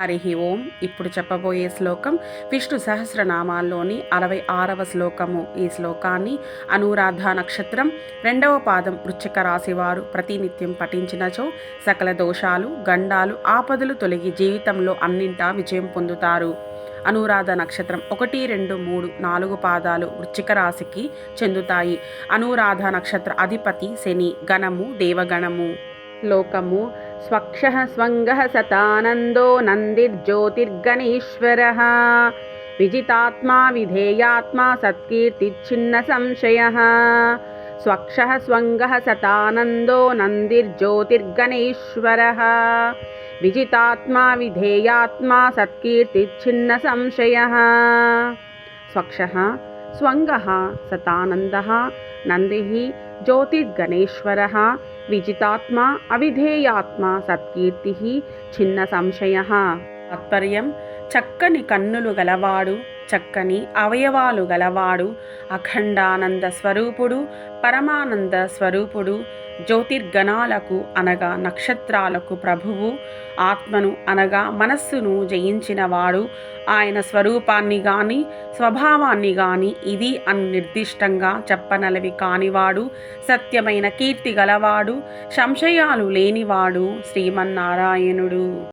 హరి ఓం. ఇప్పుడు చెప్పబోయే శ్లోకం విష్ణు సహస్రనామాల్లోని అరవై ఆరవ శ్లోకము. ఈ శ్లోకాన్ని అనురాధ నక్షత్రం రెండవ పాదం వృచ్చిక రాశివారు ప్రతినిత్యం పఠించినచో సకల దోషాలు గండాలు ఆపదలు తొలగి జీవితంలో అన్నింటా విజయం పొందుతారు. అనురాధ నక్షత్రం ఒకటి రెండు మూడు నాలుగు పాదాలు వృచ్చిక రాశికి చెందుతాయి. అనురాధ నక్షత్ర అధిపతి శని గణము దేవగణము. లోకము స్వక్ష స్వంగ సతానందో నందిర్జ్యోతిర్గణీశ్వర విజితాత్మా విధేయాత్మా సత్కీర్తిచ్ఛిన్న సంశయ స్వక్ష స్వంగ సతానందో నందిర్జ్యోతిర్గణేశ్వర విజితాత్మా విధేయాత్మా సత్కీర్తిచ్ఛిన్న సంశయ స్వక్ష స్వంగ సతానంద నంది జ్యోతిర్గణేశ్వర విజితాత్మ అవిధేయాత్మ సత్కీర్తి చిన్న సంశయ తాత్పర్యం చక్కని కన్నులు గలవాడు చక్కని అవయవాలు గలవాడు అఖండానంద స్వరూపుడు పరమానంద స్వరూపుడు జ్యోతిర్గణాలకు అనగా నక్షత్రాలకు ప్రభువు ఆత్మను అనగా మనస్సును జయించినవాడు ఆయన స్వరూపాన్ని గాని స్వభావాన్ని గాని ఇది అని నిర్దిష్టంగా చెప్పనలవి కానివాడు. సత్యమైన కీర్తి గలవాడు సంశయాలు లేనివాడు శ్రీమన్నారాయణుడు.